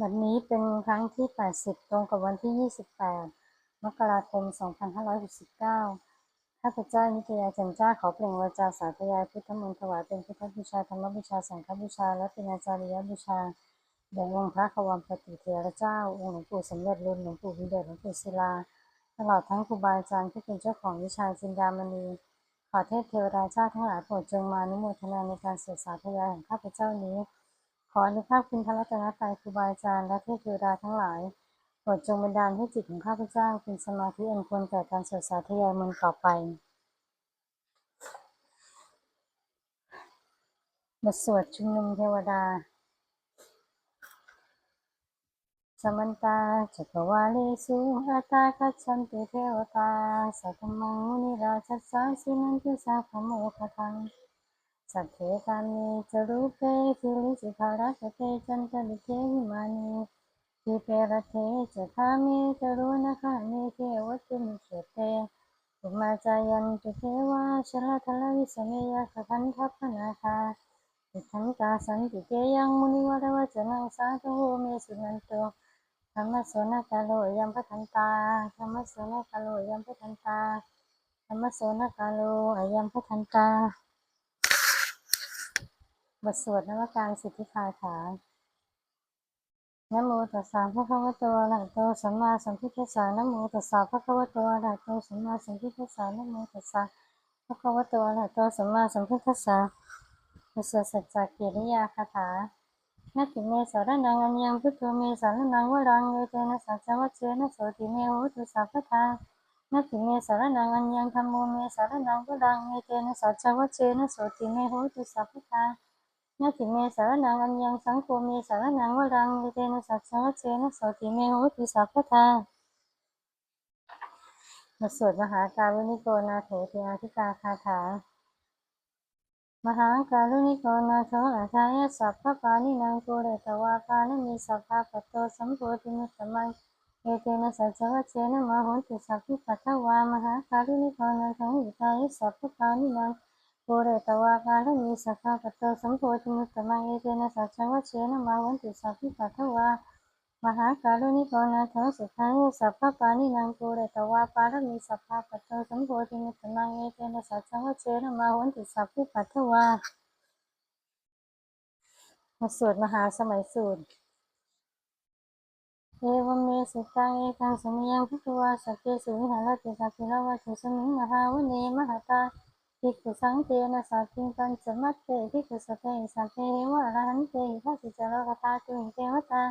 บัดนี้เป็นครั้งที่ 80 ตรงกับวันที่ 28 มกราคม 2569 ข้าพเจ้านิตยาจันจ้าขอเปล่งวาจาสาธยายพุทธมนต์ถวายเป็นพุทธบูชาธรรมบูชา สังฆบูชา และเป็นอาจาริยบูชาแด่องค์พระขวัมปฏิเทระเจ้า องค์หลวงปู่สมเด็จรุ่นหลวงปู่วิเดชหลวงปู่ศิลา ตลอดทั้งครูบาอาจารย์ที่เป็นเจ้าของวิชาจินดามณี ขอเทพเทวดาเจ้าทั้งหลายโปรดจงมานุโมทนาในการสวดสาธยายของข้าพเจ้านี้ ขออนุภาพคุณพระรัตนตรัยครูบาอาจารย์และเทพเทวดาทั้งหลายโปรดจงบันดาลให้จิตของข้าพเจ้าเป็นสมาธิอันควรแก่การสวดสาธยายมนต์ต่อไปบทสวดชุมนุมเทวดา สมันตาจักรวาเลสุอัตาคัจฉันติเทวตาสัตมังมุนิราชสสาสินันติสาขโมคทัง สัพเพกามีจรูปเปคิลิสิภารัสเตจันตลิเกหิมานีทิเปรเทจะคามีจรูนะคะเมเทวัตุมิเขเตอุมาจายันตุเทวาชลทลวิสเมยะขคันทัพพนาคาอิทันตาสันติเกยังมุนิวรวจนังสาธุเมสุนันโตธรรมโสนกาโลยัมปทันตาธรรมโสนกาโลยัมปทันตาธรรมโสนกาโลอยัมปทันตา บทสวดนวการสิทธิคาถานโมตัสสะภะคะวะโตอะระหะโตสัมมาสัมพุทธัสสะนโมตัสสะภะคะวะโตอะระหะโตสัมมาสัมพุทธัสสะนโมตัสสะภะคะวะโตอะระหะโตสัมมาสัมพุทธัสสะบทสวดสัจจกิริยาคาถานาติเมสารนังอัญญังพุทโธเมสารนังวรังเวเตนะสัจจวัชเชนะโสติเมโหตุสัพพทานาติเมสารนังอัญญังธัมโมเมสารนังวรังเวเตนะสัจจวัชเชนะโสติเมโหตุสัพพทา นาทิเมสารนังอัญญังสังโฆเมสารนังวรังเตนะสัจจวัชเชนะโสติเมโหตุสัพพทาบทสวดมหาการุณิโกนาโถเทอาธิกาคาถามหาการุณิโกนาโถอาทายสัพพปานินางโกเรตวาปานมีสัพพะปโตสัมโพธิมุตตมังเอเตนะสัจจวัชเชนะมโหตุสัพพิปัทถวามหาการุณิโกนาโถอิทายสัพพปานินาง ปุเรตวาปาลมีสัพพะปตโตสัมโพธิมุตตมังเอเตนะสัจจวัชเชนะมาวันติสัพพิปัทวามหาการุณิโกนาโถสุขังสัพพปานินังปุเรตวาปาลมีสัพพะปตโตสัมโพธิมุตตมังเอเตนะสัจจวัชเชนะมาวันติสัพพิปัทวามาสวดมหาสมัยสูตรเอวเมสุตังเอกังสมยังพุทธวาสัพเพสุวิหารติสัพพิลวัตุสมิงมหาวเนมหาตา ภิกขุสังเตนะสัพพิงปัญจมัตเตภิกขุสเตสัพเพวะอรหันเตทัสสิจารกตาตุหิเทวตา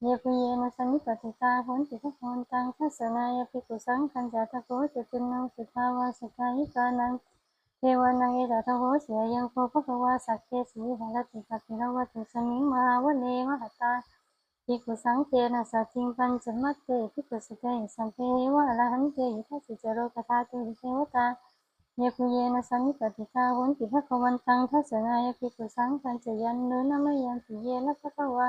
เยปุเยนะสันิปติตาโหนติทัพพนตังทัสนายภิกขุสังคัญจตโกจตุนังสุทาวาสกายิกานังเทวานังเอตตะโหเสียยังโคภควาสักเกสีหรติสัพพิรวัตุสมิงมหาวเนมหตาภิกขุสังเตนะสัพพิงปัญจมัตเตภิกขุสเตสัพเพวะอรหันเตทัสสิจารกตาตุหิเทวตา ยปุเยนะสันนิปติตาโหนติภควันตังทัสสนายภิกุสังคัญจยันเนนะมยันติเยนะภควา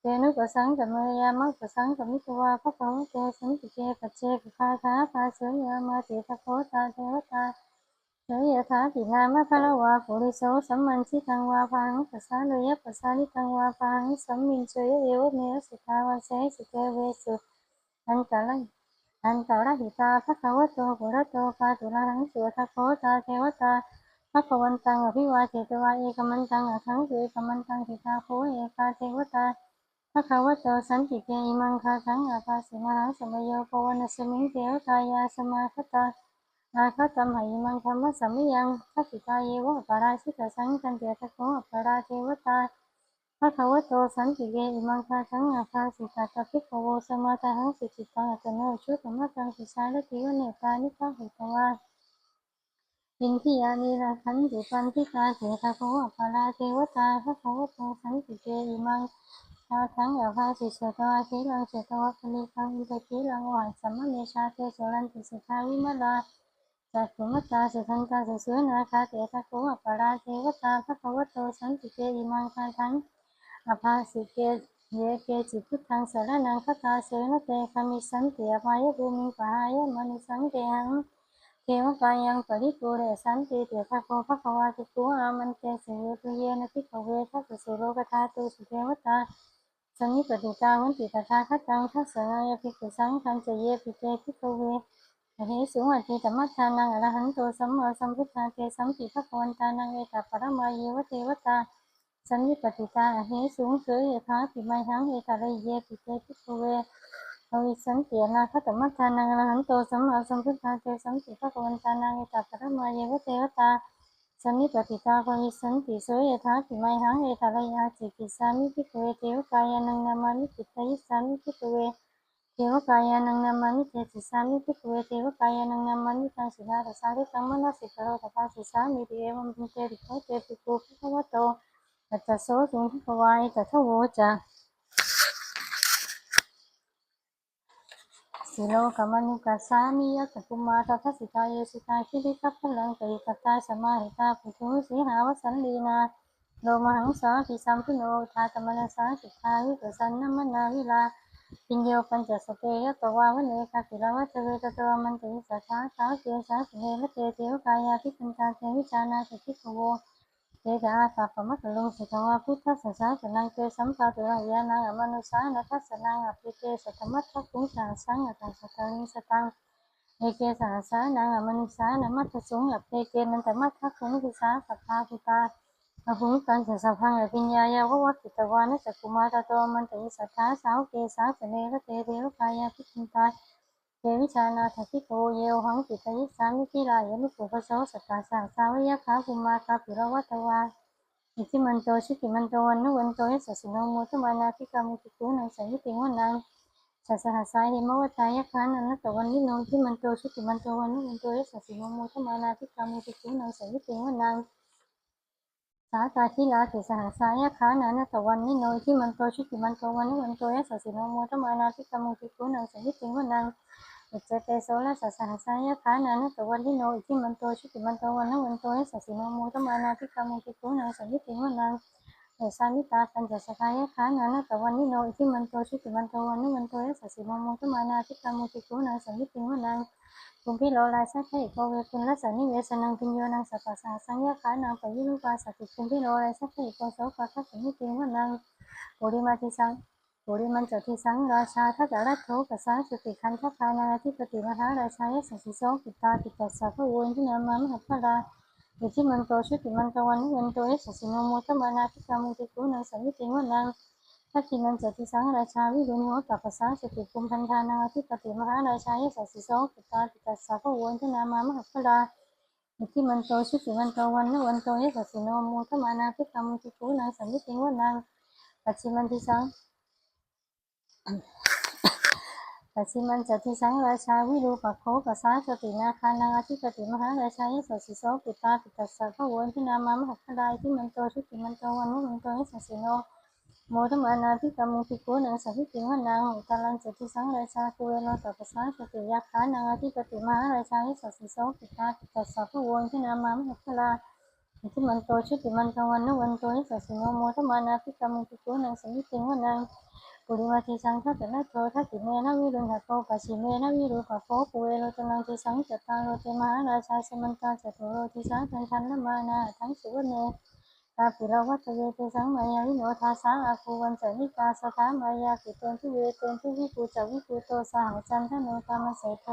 เตนุปสังกัมมยามัปปสังกัมมิตวาภควะเตสันติเกปัจเจกคาถาภาเสยามาติตะโคตาเทวตาเสยถาตินามะพะละวาปุริโสสัมมันชิตังวาพังปัสสาเลยปัสสานิตังวาพังสัมมินเชยเอวเมสุทาวาเสสุเตเวสุอันตะลัง อันตรหิตาภควโตปุระโตคาตุระหังสุทโคตาเทวตาภควันตังอภิวาเทตวาเอกมันตังอคังเเอกมันตังทิตาโคเอกาเทวตาภควโตสันติเกอิมังคาทังอาภาสิมาหังสมโยปวนัสมิงเทวตายาสมาคตาอาคตมหิมังธรรมสัมยังทัสิตาเยวะปาราชิตสังกันเตตะโคอปราเทวตา พระขาวโตสันติเกอิมังคาทังอาคาสิตาตพิกโวสมาทังสิจิตังอัตโนชุตมะตังสิชาลติวเนตานิพะหิตวาอินทิยานีราคันติปันทิกาเถทะโคอปาราเทวตาพระขาวโตสันติเกอิมังคาทังอาคาสิเสตวาคิลังเสตวะปณิคังอิตคิลังวายสัมมเนชาเตโสรันติสิทาวิมลาจักขุมตาสุทันตาสุสุนาคาเตทะโคอปาราเทวตาพระขาวโตสันติเกอิมังคาทัง อภาสิเกเยเกจิพุทธังสารนังคตาเสนเตคามิสันติอภายภูมิปายมนุสังเตหังเทวกายังปริปุเรสันติเตทะโคภควาติโกอามันเตเสเวตุเยนะพิกเวทัสสุโรกธาตุสุเทวตาสันนิปติตาวันติตถาคตังทัสสนายภิกขุสังฆันจะเยปิเตภิกขเวอเหสุงอธิธรรมทานังอรหันโตสัมมาสัมพุทธาเตสัมปิภะควันตานังเอตปรมาเยวเทวตา สันนิปติตาเหสุงเสยถาปิไมหังเอตระเยปิเตภิโกเวอวิสันเตียนาคตมัทธานังอรหันโตสัมมาสัมพุทธาเตสัมปิภะคะวันตานังเอตประมาเยวเทวตาสันนิปติตาภวิสันติโสยถาปิไมหังเอตระยาจิกิสามิภิโกเวเทวกายานังนามามิจิตตยิสามิภิโกเวเทวกายานังนามามิเตจิสามิภิกเวเทวกายานังนามามิตังสิกขาตสาริตังมนัสสิกโรตถาสิสามิติเอวัมพิเตริโคเตปิโกภิกขวโต ตัจจโสสุงภิกวายตัทโวจาสิโลกมนุกัสสามิยะตกุมาทัสสิกายเยสุตาคิริคัพพลังกริกตาสมาหิตาปุถุสีหาวสันลีนาโลมหังสาภิสัมพุโนทาตมนัสาสิกขาวิปัสสนมนาวิลาปิญโยปัญจสเตยตวาวเนคาติลวัตเวตตวมันติสัทธาสาเกสาสเนวเตเทวกายาทิปัญจาเทวิชานาสติขโว เตจาสัพมัตลุงสิทวาพุทธสัสสะสนังเตสัมปะตุระยานังอมนุสานัทัสนังอภิเตสัตมัตถคุงสาสังอตัสสตลิงสตังเอเกสาสานังอมนุสานัมัตถสุงอภิเกนันตมัตถคุงทิสาสัพพาภิตาอภุกันจะสัพพังอภิญญายาววัตติตวานัสกุมาตโตมันติสัทธาสาวเกสาสเนระเตเทวกายาภิกินตา วิชานาทธิโกเยวหังปิตยิสามิกิรายนุปุปโสสตตาสาสาวยะขาภูมาคาปิรวัตวาอิทิมันโตชิติมันโตวันนุวันโตยสัสสิโนโมทมานาทิกามุติกูนังสัยติวันนังสัสหาสายหิมวัตายะคานันตวันนิโนทิมันโตชิติมันโตวันนุวันโตยสัสสิโนโมทมานาทิกามุติกูนังสัยติวันนังสาตาทิลาติสหาสายะคานันตวันนิโนทิมันโตชิติมันโตวันนุวันโตยสัสสิโนโมทมานาทิกามุติกูนังสัยติวันัง อุจจเตโสละสัสหาสายะขานานะตวันทิโนอิทิมันโตชุติมันโตวันนะวันโตยสัสสิโนโมตมานาทิกามุติกุนังสันนิติวันนังเอสามิตาปัญจสกายะขานานะตวันทิโนอิทิมันโตชุติมันโตวันนะวันโตยสัสสิโนโมตมานาทิกามุติกุนังสันนิติวันนังคุมพิโลลายสักให้โกเวคุณละสันนิเวสนังพิญโยนังสัพพะสาสังยะขานังปยินุปาสติคุมพิโลลายสักให้โกโสภะคัสสันนิติวันนังปุริมาทิสัง ปุริมันจติสังราชาทัตตะรัตโถกัสสาสติคันทพานาธิปติมหาราชายสัสสิโสปิตาปิตัสสะพะวนที่นามามหัพพลาอิทิมันโตชุติมันตวันนุวันโตเอสสิโนโมทมานาทิกามุติกุนังสัมมิติวันังทักขินันจติสังราชาวิรุณโหตัปปะสาสติคุมพันธานาธิปติมหาราชายสัสสิโสปิตาปิตัสสะพะวนที่นามามหัพพลาอิทิมันโตชุติมันตวันนุวันโตเอสสิโนโมทมานาทิกามุติกุนังสัมมิติวันังปัจฉิมันติสัง ปัจฉิมันจติสังราชาวิรูปโคกัสาสตินาคานังอธิปติมหาราชายสสิโสปิตาปิตัสสะพะวนพินามามหัพพลายที่มันโตชุติมันโตวันนุมันโตยสัสสิโนโมทมานาทิกามุติโกนังสัพพิติวันังตาลังจติสังราชาคุเวโนตัปปะสาสติยาคานังอธิปติมหาราชายสสิโสปิตาปิตัสสะพะวนพินามามหัพพลาที่มันโตชุติมันโตวันนุวันโตยสัสสิโนโมทมานาทิกามุติโกนังสัพพิติวันัง ปุริมาทิสังฆตนะโททัติเมนะวิรุณหะโกปัสสิเมนะวิรูปะโคปุเวโรตนังทิสังจตังโรเตมหาราชาสมันตาจตุโรทิสังทันทันละมานาทั้งสุวเนกาปิรวัตเวเตสังมายาวิโนทาสังอาคูวันจนิกาสถามายาปิเตนทุเวเตนทุวิปูจวิปูโตสหจันทโนตามเสโท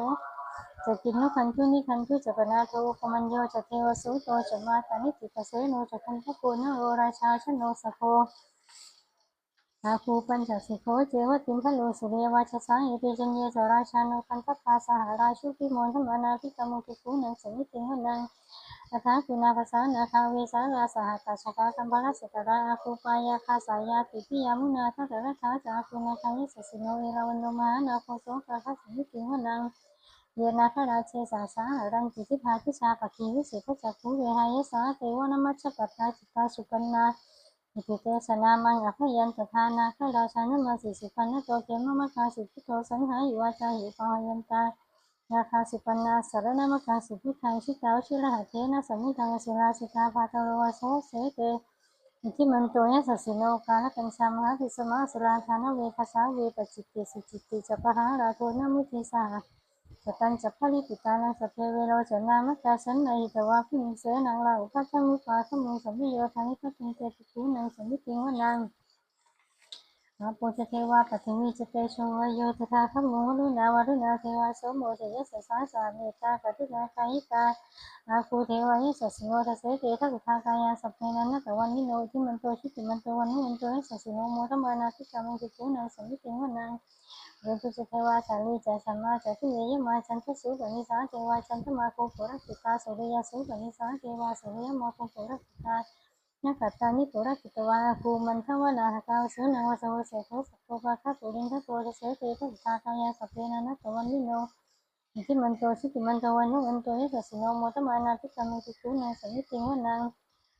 จะกินนุคันทุนิคันทุจะปนาโทปมันโยจะเทวสุโตจะมาตานิติกเสโนจะคันทะโกนโอราชาชโนสโค อาคูปัญจสิโขเจวติมพะโลสุเรวาชสังเอเตจันเยจราชานุคันทปาสหราชุติมนธรรมนาพิกามุติกูนังสมิติหันังอัฏฐกุณาภาษานาคาเวสาราสหตาชกาคัมภาลสตระอาคูปายาคาสายาติปิยามุนาทัตระทาจาคุนาคายสสิโนเอราวันโนมานาโคโสกาคัสมิติหันังเยนาคราเชสาสาหรังกิติภาทิชาปะคีวิสิทจักขุเวหายสาเทวนามัชฌปัตตาจิตาสุปันนา อิติเตสนามังอภยันตทานาคราชานมาสิสิปันนโตเกมมะคาสิพุทโธสังหายุวาจาหิปะยันตานาคาสิปันนาสารนามคาสิพุทธังชิตาวชิระหะเทนะสมิทังสิลาสิกาภาตโรวะโสเสเตอิทิมันโตยสัสสิโนกาลกัญชามหาติสมาสุราธานเวคสาเวปจิตติสุจิตติจะปะหาราโทนมุทิสา จะตันจะพลิปิตานังสเพเวโรจะนามะกาสันในตวาพิมิเสนังลาอุปะจมุปาสมุสัมมิโยทานิพัติเตปิกูนังสมิติงวนังอาปุจเทวาปฏิมิจเตโชวโยตถาคโมลุนาวรุณาเทวาสโมเทยสสาสาเมตตาปฏินาคายิกาอาคูเทวายสสิโนทเสเตทักขากายาสัพเพนันตะวันนิโนทิมันโตชิติมันโตวันนิมันโตยสสิโนโมทมานาทิกามังกิกุนังสมิติวันัง เรตุจเทวาสาลีจสัมมาจติเยมาจันทสุปนิสาเทวาจันทมาโคปุระกิตาสุริยสุปนิสาเทวาสุริยมาโคปุระกิตานักตานิปุระกิตวาภูมันทวนาหกาวสุนาวสวเสโทสัพพะคะปุรินทโตเสเตทัสสาคายาสัพเพนันตวันนิโนอิทิมันโตชิติมันโตวันนุวันโตยสสสิโนโมตมานาติกามิติกุนังสมิติวันัง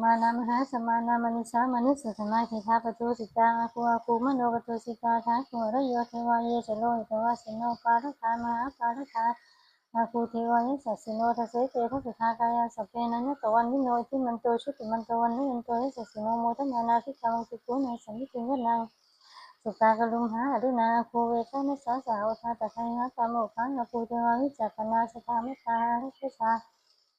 มาจาจิตาจามิชิตานาเพนันตวันนิโนที่มันโตชิติมันโตวันนิมันโตสัสสิโนโมานามนังสมิสานามหาสมานามนิสามนุสสมาธิทาปตุสิตาอาคูอาคูมโนปตุสิตาทาคุรโยเทวายเจโลหิตวาสิโนปารคามหาปารคาอาคูเทวายสัสสิโนทเสเกทัสสะกายสัพเพนันตวันนิโนที่มันโตชิติมันโตวันนิมันโตสัสสิโนโมทมานาพิกามุอิคุนังสมิติวนังสุตากลุมหาอรุณาภูเวทนัสสาสาวทาตะไคนะตามโมคังอภูเทวาวิจักนาสธามิตาริเกชา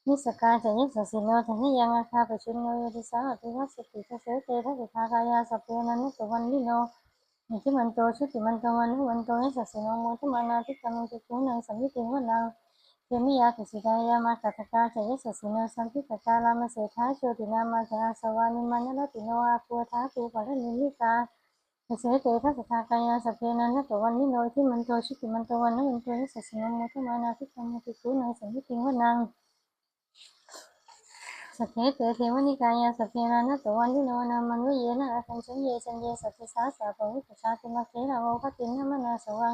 นิสกาจะยิสสิโนทนิยังอาคาปชุนโนยติสาอภิวัสติทเสเตทัสสิทากายาสเปนันนิตวันนิโนนิทิมันโตชุติมันโตวันนุวันโตยิสสิโนโมทมานาทิกามุติคุนังสมิติวันังเทมิยาติสิดายามากัตกาจะยิสสิโนสัมพิตกาลามเสธาโชตินามาจะอาสวานิมันนติโนอาคูทาคูปะนิมิกาเสเตทัสสะกายาสเพนันนิตวันนิโนที่มันโตชิติมันโตวันนั้นมันโตนิสสิโนโมทมานาทิกามุติกุนังสัมมิติวนัง เพเตเทวนิกายาสัพเพนันะตวันนิโนนามนวิเยนะอาคันชัญเยชัญเยสัพเพสาสาปวิปชาติมาเกนาโอภตินนมนาสวัง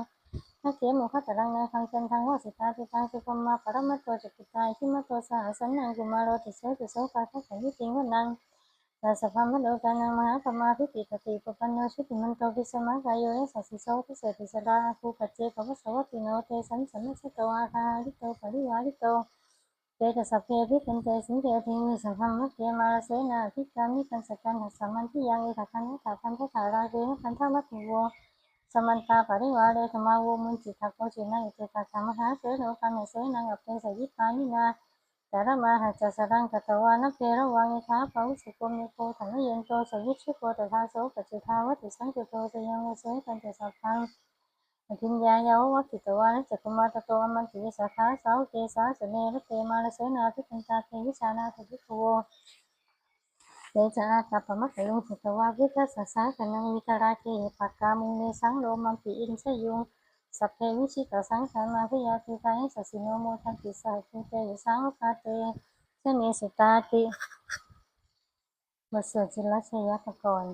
นักเกมุขตรังนาคังจันทังวสิตาติตังสุกมาปรมัตโตจักิตายที่มัตโตสหสันนังกุมารโรติเสติโสกาทัสสัมมิติวนังสัสพะมโลกานังมหาปมาพิติปฏิปปันโนชุติมันโตวิสมากายโยเอสัสสิโสทิเสติสดาภูปัจเจกวัสวัตติโนเตสันสัมมิสโตอาคาลิโตปริวาลิโต เตตสัพเพพิเป็นเตสินเตทิมิสัพพมะเกมาเสนาพิกามิกันสกันหัสมันที่ยังเอิทัคันนิทัพันทธาราเกนคันธมัตถุโวสมันตาปริวาเรธมาวมุนจิตาโกจินังอิเตตาธรรมหาเสโนกามเสนังอเปสยิปานินาแต่ละมาหาจะสรังกตวานักระวังยถาปาวุสุโกมิโกถังเยนโตสวิชุโกตถาโสปจจุทาวติสังกโตสยังเสกันจะสัพพัง อภิญญายาวะกิตวานัจกุมาตโตอมันติสาขาสาวเกสาสเนรเตมาลเสนาภิกันตาเทวิชานาทิโกเตจาตัปะมะกยุงสุตวาวิทัสสะกันังวิตราเกปักกามุเนสังโลมัมปิอินสยุงสัพเพวิชิตสังขารมาพิยาติกายสัสิโนโมทันติสาภูเตยสังคาเตเสเนสตาติบทสวดจิลชยปกรณ์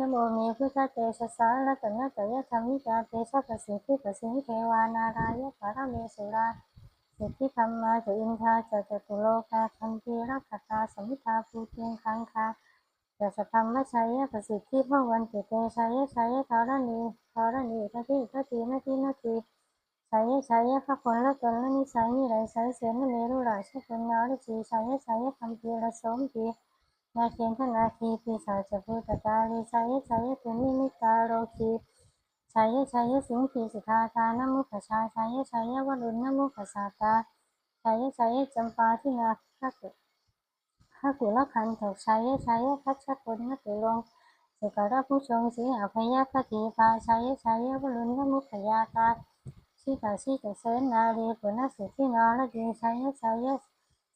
นโมเมพุทธเตชะสารัตนะตยธรรมิกาเตชะปสิทิปสิเทวานารายะปะระเมสุราสิทธิธรรมาจะอินทาจะจตุโลกาคันธีรักขตาสมิทาภูเทียงคังคาจะสธรรมชัยประสิทธิพระวันติเตชัยะชัยธรณีธรณีทัติทัตินาทีนาทีชัยะชัยพระคนละตนละนิสัยนิไรสัยเสนเมรุราชคนนาลจีชัยะชัยะคำพีละสมพี นาเคียนทนาคีปีสาจพุตตาลีชัยชัยตุนิมิตาโรคีชัยชัยสิงคีสิทธาทานมุขชาชัยชัยวรุณนมุขสาตาชัยชัยจำปาทินาคักข้ากุลคันถกชัยชัยคัจฉคนนัตุลงสุการะผู้ชงสีอภัยคติปาชัยชัยวรุณมุขยาตาชิตาชิตเสนนารีปุณสิทธินาลดีชัยชัย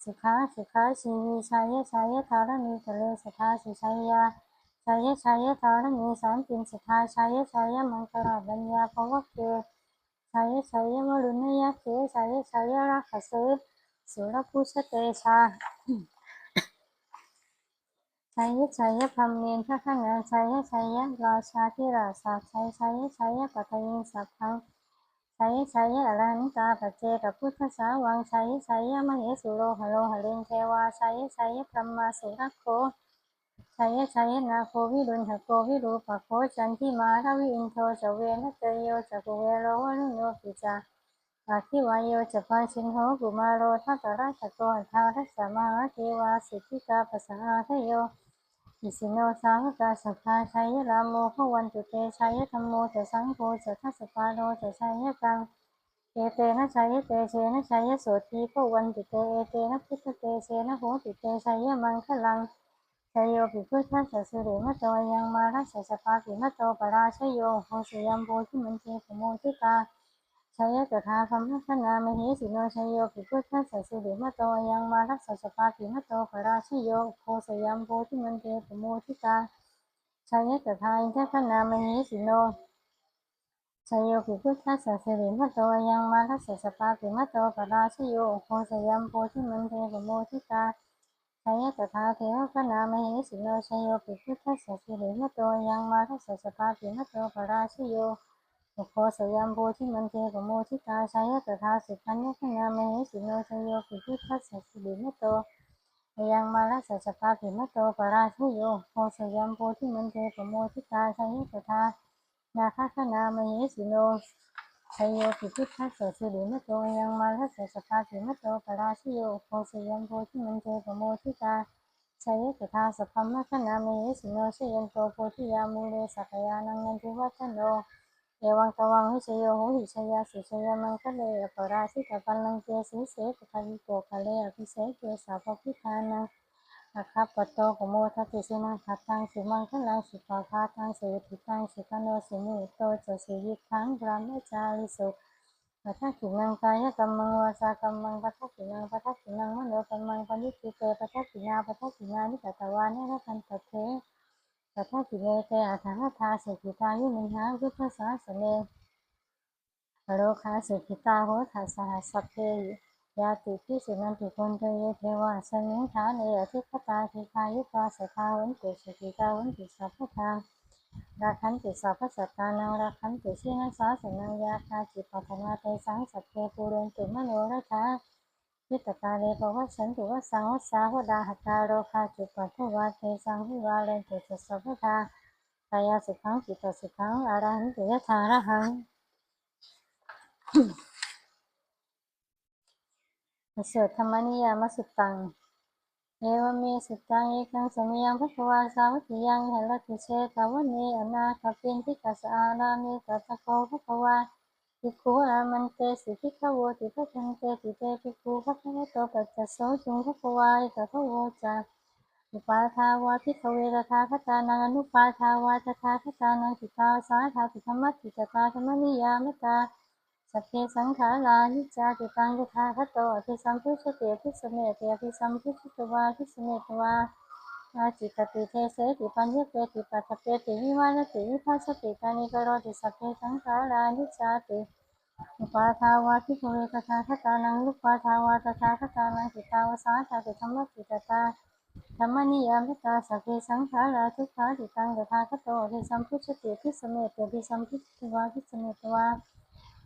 สุขาสุขาชีวีชัยะชัยะธารณีทะเลสทาสุชัยยาชัยะชัยะธารณีสามปินสทาชัยะชัยะมังคลาบัญญาภวะเกชัยะชัยะมรุณยะเกชัยะชัยะราคเสสุรพุชเตชาชัยะชัยะพัมเมนพระขันงานชัยะชัยะราชาธิราชาชัยชัยะชัยะปัทยิงสัพพัง ชัยชัยอรันตาปเจกับพุทธสาวังชัยชัยมเหสุโรหโลหเรนเทวาชัยชัยพรหมาสุรโคชัยชัยนาโควิรุณหโกวิรูปโคจันทิมาทวิอินโทจเวนเตโยจักเวโรวนุโนปิจาอาคิวายโยจะพาชินโหกุมารโรทัตราชโกทารัสมาเทวาสิทธิกาปสหาทโย อิสิโนสาวกาสัพพาชัยรามโมขวันตุเตชัยธรรมโมจะสังโฆจะทัสปาโนจะชัยกังเอเตนะชัยเตเชนะชัยโสทีขวันตุเตเอเตนะพุทธเตเชนะโหตุเตชัยมังคลังชัยโยปิพุทธัสสะสุริมะโตยังมารัสสะสปาปิมะโตปราชโยโหสยัมโพธิมันเทปโมทิกา ชยตถาธรรมะนามหิสิโนชยโยปิพุทธัสสะสุริมะโตยังมารัสสสปาปิมะโตปราชโยโหสยัมโพธิมันเทปโมทิกาชยตถาอินทะนามหิสิโนชยโยปิพุทธัสสะสุริมะโตยังมารัสสสปาปิมะโตปราชโยโหสยัมโพธิมันเทปโมทิกาชยตถาเทวะนามหิสิโนชยโยปิพุทธัสสะสิริมะโตยังมาทัสสสปาปิมะโตปราชโย โคสยัมโพธิมันเทปโมทิกาชายะตถาสุปัญญนามหิสิโนชโยปิพุทธัสสะสิริมโตยังมาทัสสะสปาปิมโตปราชโยโคสยัมโพธิมันเทปโมทิกาชายะตถานาคานามหิสิโนชโยปิพุทธัสสะสิริมโตยังมาทัสสะสปาปิมโตปราชโยโคสยัมโพธิมันเทปโมทิกาชายะตถาสัพพมะคนามิสิโนชยันโตโพธิยามูเลสักยานังนันทิวัฒโน เอวังตวังวิชโยโหหิชยาสิชยามังคะเลอปราชิตปัลลังเกสิเสปะคันโกคะเลอภิเสกเกสาภพิธานังอาคาปโตโกโมทัติสินังขัดตังสุมังคะลังสุปาคาตังสุทิตังสุขโนสุนิโตจะสุยิทังพระเมจาริสุปัทกินังกายกรรมังวาจากรรมังปัทกินังปัทกินังมโนกรรมังปณิติเตปัทกินาปัทกินานิกตวานิรันตเท ปัทกิเลเตอัฏฐทาสุขิตายุมินหาพุทธศาสเนโลคาสุขิตาโหทัสสะสัพเพยาติพิสุนันติคนเตยเทวาสมิงฐานเออธิคตาทิคายุตาสทาวันตุสุขิตาวันตุสัพพทาราคันติสัพพสัตตานังราคันติสินัสสาสนังยาคาจิปัฏนาเตสังสัพเพปูเรนตุมโนรทา วิตตาเลปวัสสันตุวสังวัสสาวดาหตาโรคาจุปัทวาเทสังวิวาเรนตุสัพพทากายสุขังจิตสุขังอารันตุยะธาระหังเสดธรรมนิยามสุตังเอวเมสุตังเอกังสมยังพระวาสาวัติยังเหรติเชตาวเนอนาคปินทิกัสอานาเมตัตโกพระวา ภิกขุอามันเตสิภิกขโวติพระจันเตติเตภิกขุพระคะโตปัจจโสจุงพระควาอิตถโวจาอุปาทาวาภิกขเวรทาคตานังอนุปาทาวาตถาคตานังติตาสาธาติธรรมติตตาธรรมนิยามตาสัพเพสังขารานิจาติตังยถาคตโตอภิสัมพุชเตอภิสเมเตอภิสัมพุชตวาอภิสเมตวา อาจิตติเทเสติปัญญเปติปัตเปติวิวานติวิภัสสติกานิกโรติสัพเพสังขารานิจจาติอุปาทาวาทิโกเวตถาคตานังลุปาทาวาตถาคตานังติตาวสาธาติธรรมติตตาธรรมนิยามตาสัพเพสังขาราทุกขาติตังยถาคตโตอิสัมพุชเตอภิสเมเตอภิสัมพุชตวาอภิสเมตวา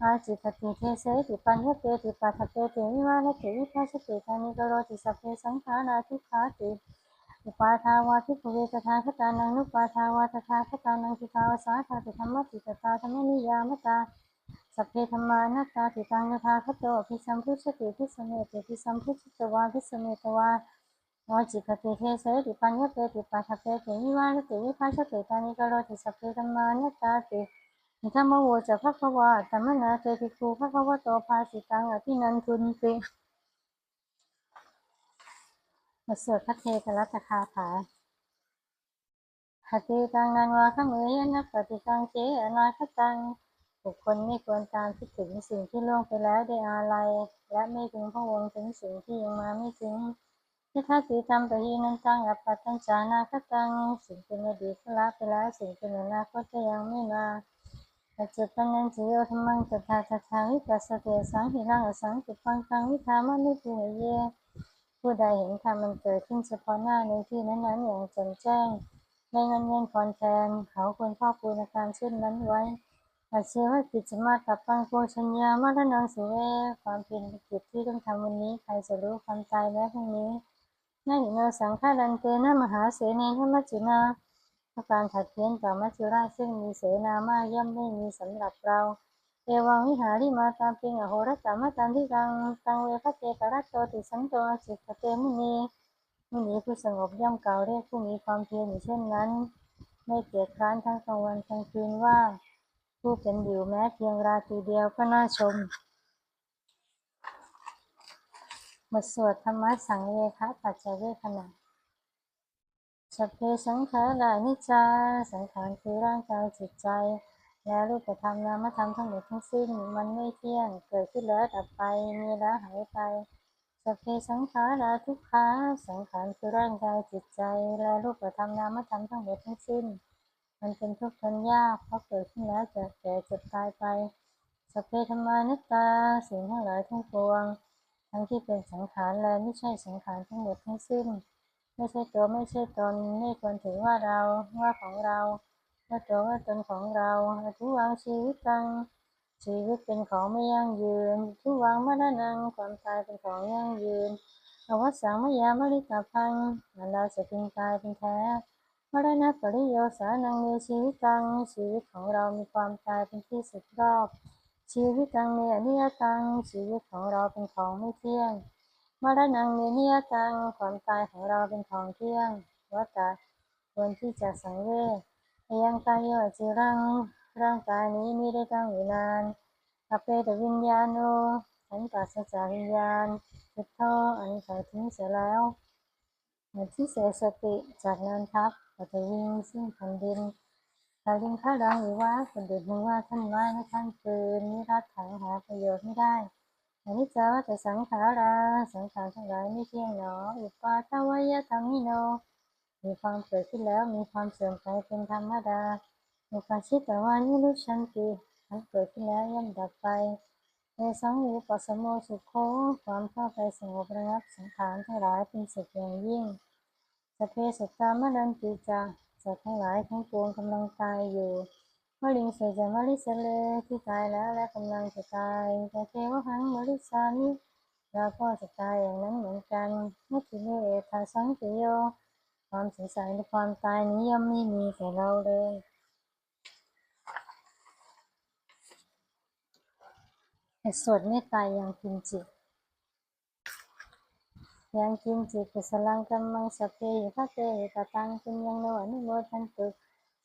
อาจิตติเทเสติปัญญเปติปัฏเปติวิมานติวิภัสสติกานิกโรติสัพเพสังขาราทุกขาติ อุปาทาวาทิภเวตถาคตานังนุปาทาวาตาคตานังทิตาวสาธาติธรรมติตตาธรรมนิยามตาสัพเพธรรมานัตาติตังยถาคตโตภิสัมพุชติภิสเมติภิสัมพุชตวาภิสเมตวาอจิตติเทเสติปัญญเปติปัฏฐเปติวิมานติวิภัสสติกานิกโรติสัพเพธรรมานัตาติธรรมโวจะพระควาธรรมนาเตติคูพระควโตภาสิตังอภินันทุนติ มาสวดพระเทกรัตคาถาหติตังนันวาขมือยนักปฏิกังเจอนาคตัง บุคคลไม่ควรตามคิดถึงสิ่งที่ล่วงไปแล้วได้อาลัย และไม่ถึงพระวงถึงสิ่งที่ยังมาไม่ถึงที่ท่าสีทำไปยีนันตังอัปปัตตัญจานาคตัง สิ่งเป็นอดีตก็ละไปแล้วสิ่งเป็นอนาคตก็ยังไม่มาปัจจุบันนันจิโยธรรมังตถาตถาวิปัสสเตสังหิรังอสังจุปังกังวิธามนุภูเย ผู้ใดเห็นธรรมมันเกิดขึ้นเฉพาะหน้าในที่นั้นๆอย่างแจ่มแจ้งในเงินเงินคอนแทนเขาควรครอบครูในการเช่นนั้นไว้อาเชื่อว่ากิจมากับปังโกชัญญามาทนังสุเวความเป็นกิจที่ต้องทำวันนี้ใครจะรู้ความตายแล้วพรุ่งนี้นั่นเนสังฆารันเตนะมหาเสนธรรมจุนาเพราะการขัดเคี้ยงกับมัจจุราชซึ่งมีเสนามากย่อมไม่มีสำหรับเรา เอวังวิหาริมาตาปิงอโหรตามาตันที่กังตังเวพเตกรัตโตติสันโตจิตเตมุนีมุนีผู้สงบย่อมกล่าวเรียกผู้มีความเพียรอยู่เช่นนั้น ไม่เกียจคร้านทั้งกลางวันกลางคืนว่า ผู้เป็นอยู่แม้เพียงราตรีเดียวก็น่าชมบทสวดธรรมะสังเวคะปัจเจเวขณะสัพเพสังขารานิจจาสังขารคือร่างกายจิตใจ และรูปธรรมนามธรรมทั้งหมดทั้งสิ้น มันไม่เที่ยง เกิดขึ้นแล้วดับไป มีแล้วหายไปสัพเพสังขาราทุกขาสังขารคือร่างกายจิตใจ และรูปธรรมนามธรรมทั้งหมดทั้งสิ้น มันเป็นทุกข์ทนยากเพราะเกิดขึ้นแล้วจะแก่เจ็บตายไปสัพเพธรรมานัตตาสิ่งทั้งหลายทั้งปวง ทั้งที่เป็นสังขารและไม่ใช่สังขารทั้งหมดทั้งสิ้น ไม่ใช่ตัวไม่ใช่ตนไม่ควรถือว่าเราว่าของเรา ว่าตัวว่าตนของเราทุวังชีวิตตังชีวิตเป็นของไม่ยั่งยืน ทุวังมรณังความตายเป็นของยั่งยืนอวสังมยามริตาพังมันเราจะเป็นตายเป็นแท้มรณะปริโยสานังมีชีวิตตังชีวิตของเรามีความตายเป็นที่สุดรอบ ชีวิตตังมีอนิยตังชีวิตของเราเป็นของไม่เที่ยงมรณะมีนิยตังความตายของเราเป็นของเที่ยงวัตตะควรที่จะสังเวช ยังกายโยจิรัง ร่างกายนี้มีได้ตั้งอยู่นานอเปตวิญญาณโนฉันปราศจากวิญญาณพุทโธอันขาทิ้งเสียแล้วเหมือนที่เสียสติจากนั้นทับปฏิวิงซึ่งแผ่นดินถ้าดินข้าดังหรือว่าคนเดือดมึงว่าท่านไม้และท่านปืนนิรัตถังหาประโยชน์ไม่ได้อันนี้จะว่าแต่สังขารา สังขารทั้งหลายไม่เที่ยงหนออุปาทวายะธรรมิโน มีความเกิดขึ้นแล้วมีความเสื่อมไปเป็นธรรมดาอุปามชิดแต่ว่านิรุชันติมันเกิดขึ้นแล้วย่อมดับไปในสังวิปัสสโมสุขโขความเข้าไปสงบระงับสังขารทั้งหลายเป็นสุขอย่างยิ่งสเพสัตามนันติจาสัตว์ทั้งหลายทั้งปวงกำลังตายอยู่มลิงเสจามลิสเลที่ตายแล้วและกำลังจะตายแต่เทวหังมลิสานิเราก็จะตายอย่างนั้นเหมือนกันนัตถิเมธาสังติโย ความสงสัยในความตายนี้ย่อมไม่มีแก่เราเลยแต่สวดเมตตายยังกินจิตยังกินจิตกุศลังกัมมังสัพเพหิพะเตหิตตังปุญญังโนอนุโมทันตุ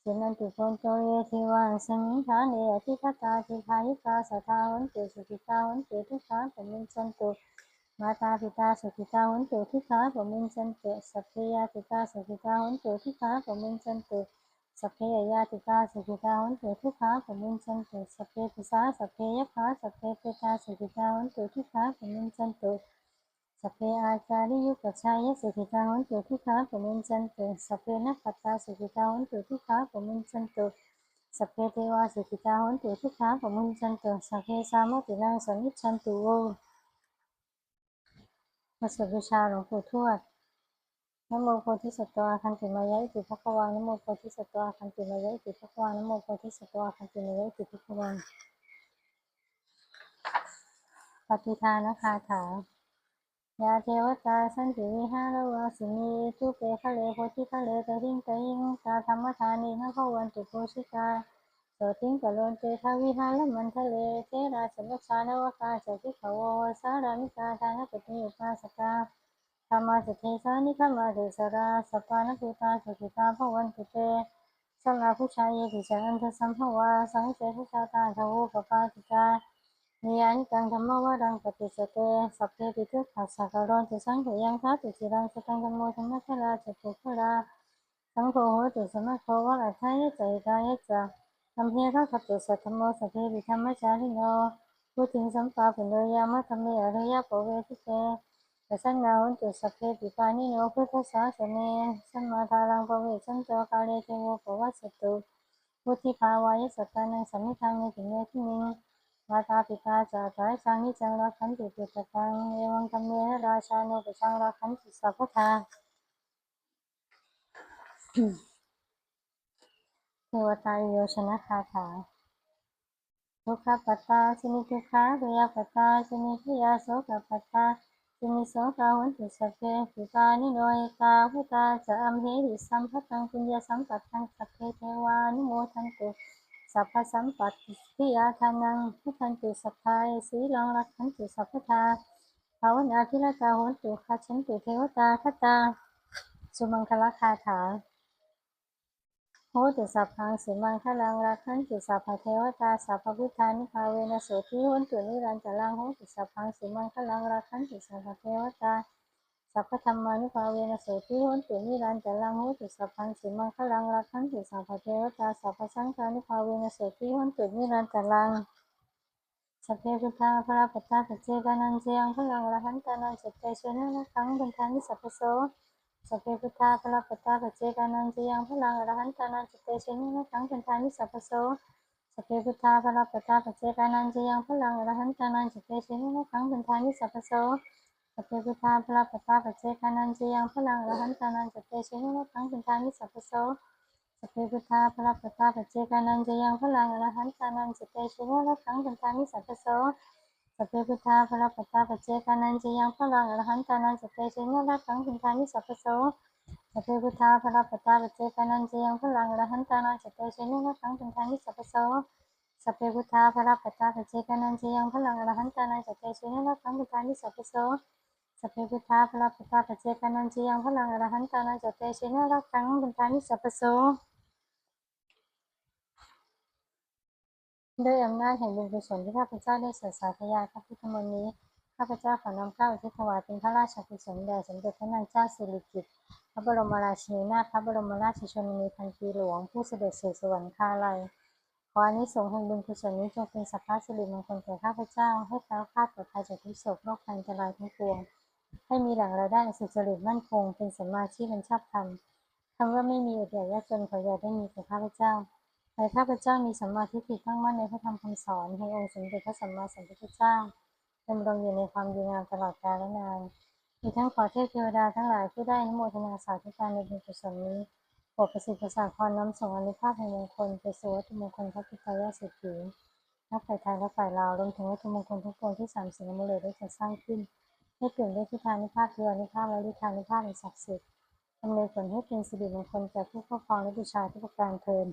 สินันตุโพนโตเยทิวังสังฆาเนอธิคตาทิคายิกาสัทาวันเตสุขิตาวันเตทุกขาเป็นมินจันตุ มาตาปิตาสุขิตาหุนตุทิขาปมินจันตุสัพเพยาติกาสุขิตาหุนตุทิขาปมินจันตุสัพเพยาติกาสุขิตาหุนตุทิขาปมินจันตุสัพเพปิสาสัพเพยภาสัพเพเปตาสุขิตาหุนตุทิขาปมินจันตุสัพเพอาจาริยุปชายสุขิตาหุนตุทิขาปมินจันตุสัพเพนักขตาสุขิตาหุนตุทิขาปมินจันตุสัพเพเทวาสุขิตาหุนตุทิขาปมินจันตุสัพเพสามตินังสมิจฉันตุโว มาสวดบูชาหลวงปู่ทวดนโมโพธิสัตว์อาคันติมายะอิติภควานโมโพธิสัตว์อาคันติมายะอิติภควานโมโพธิสัตว์อาคันติมายะอิติภควานปฏิทานคาถายาเทวตาสันติวิหารวาสินีทุเปคะเลโพธิคะเลตะริงตะยิงตาธรรมทานีนะขวันตุโพชิกา สติงกะโลนเตทาวิหารมันทะเลเทราสมัชานวกาสติขาวสารามิกาทานปฏิอุปาสกาธรรมาสเทสานิธรรมาเทสราสปานภูตาสุขิตาภวันตุเตสังฆผู้ชายเยติจันทสัมภวาสังเจทุชาตาทวูปปาติกานิยานิกังธรรมวารังปฏิสเตสัพเพปิทุขัสสะกะโรนตุสังขยังทัตุจิรังสตังธรรมโมธรรมะเทราจตุขราสังโฆโหตุสมะโควะอัฏฐายะใจตายะจา สัมเพระขัตุสัทธโมสัพเพปิธรรมจาริโนพูดถึงสัมปาปุโนยามะธรรมเมอริยะปเวทิเตแต่สัญญาวันตุสัพเพปิปานิโนพุทธศาสเนสัมมาทารังปเวสันโตกาเลเทโวปวัสตุพุทธิภาวายสัตตานังสัมมิทังเมติเมทิมิงมาตาปิตาจาตายสังนิจังรักขันติปุตตังเอวังธรรมเมราชาโนปชังรักขันติสัพพทา เทวตาโยชนะคาถาทุกขปัตตาชนิทุกขาเรียปัตตาชนิพยาโสกปัตตาชนิโสกาวันตุสัพเพปิตานิโนยกาพุตาจะอัมเหหิสัมพัตังปุญญสัมปัตตังสัพเพเทวานุโมทันตุสัพพสัมปัตติยาทานังพุทันตุสัพพายสีลังรักขันตุสัพพทาภาวนาพิรตาโหนตุคัจฉันตุเทวตาคตาสุมังคลคาถา โหตุสัพพังสุมังคลังรักขันตุสัพพเทวตาสัพพพุทธานิพาเวนะโสทิโหนตุนิรันตลังโหตุสัพพังสุมังคลังรักขันตุสัพพเทวตาสัพพธรรมานุภาเวนะโสทิโหนตุนิรันตลังโหตุสัพพังสุมังคลังรักขันตุสัพพเทวตาสัพพสังฆานุภาเวนะโสทิโหนตุนิรันตลังสัพเพพุทธาพระปัตตาปัจเจกานันเจียงพลังอรหันตานันจัตเตชนะนะขังบันทานิสัพพโส สัพเพพุทธาพระปัตตาปเจกานันเจยังพลังอรหันตานันจัตเตชนะนะขังบันทานิสัพโสสัพเพพุทธาพระปัตตาปเจกานันเจยังพลังอรหันตานันจัตเตชนะนะขังบันทานิสัพโสสัพเพพุทธาพระปัตตาปเจกานันเจยังพลังอรหันตานันจัตเตชนะนะขังบันทานิสัพโสสัพเพพุทธาพระปัตตาปเจกานันจะยังพลังอรหันตานันจิตเตชินะละขังเป็นทานิสัพโส สัพเพพุทธาพระปัตตาปัจเจกานันจะยังพลังอรหันตานันจิตเตชินะละขังเป็นทานิสัพพโสสัพเพพุทธาพระปัตตาปัจเจกานันจะยังพลังอรหันตานันจิตเตชินะละขังเป็นทานิสัพพโสสัพเพพุทธาพระปัตตาปัจเจกานันจะยังพลังอรหันตานันจิตเตชินะละขังเป็นทานิสัพพโสสัพเพพุทธาพระปัตตาปัจเจกานันจะยังพลังอรหันตานันจิตเตชินะละขังเป็นทานิสัพพโส ด้วยอำนาจแห่งบุญกุศลที่ข้าพเจ้าได้เสดสาธยายพระพุทธมนต์นี้ข้าพเจ้าขอนำข้าวอุทิศถวายเป็นพระราชกุศลแด่สมเด็จพระนางเจ้าสิริกิติ์พระบรมราชินีนาถพระบรมราชชนนีพันปีหลวง ผู้เสด็จสู่สวรรคาลัยขออานิสงส์แห่งบุญกุศลนี้จงเป็นสัพพะสิริมงคลแก่ข้าพเจ้า ให้แคล้วคลาดปลอดภัยจากทุกโศกโรคภัยอันตรายทั้งปวง ให้มีแหล่งรายได้สุจริตมั่นคง เป็นสัมมาชีพเป็นชอบธรรมคำว่าไม่มีอดอยากยากจนขออย่าได้มีแก่ข้าพเจ้า ให้ข้าพเจ้ามีสัมมาทิฏฐิตั้งมั่นในพระธรรมคำสอนแห่งองค์สมเด็จพระสัมมาสัมพุทธเจ้าดำรงอยู่ในความดีงามตลอดกาลและนานมีทั้งขอเทพเทวดาทั้งหลายผู้ได้นโมทนาสาธุการในบุญกุศลนี้โปรดประสิทธิ์ประสาทพรน้ำส่งอนุภาพแห่งมงคลไปสู่วัตถุมงคลพระพุทธยาสิทธินักฝ่ายไทยและฝ่ายลาวรวมถึงวัตถุมงคลทุกปวงที่สามสิ่งมุเลได้จัดสร้างขึ้นให้เกิดด้วยทิฏฐานุภาพคืออนุภาพและฤทธานุภาพในศักดิ์สิทธิ์อำนวยผลให้เป็นสิริมงคลแก่ผู้ครอบครองและบูชาทุกประการเทิน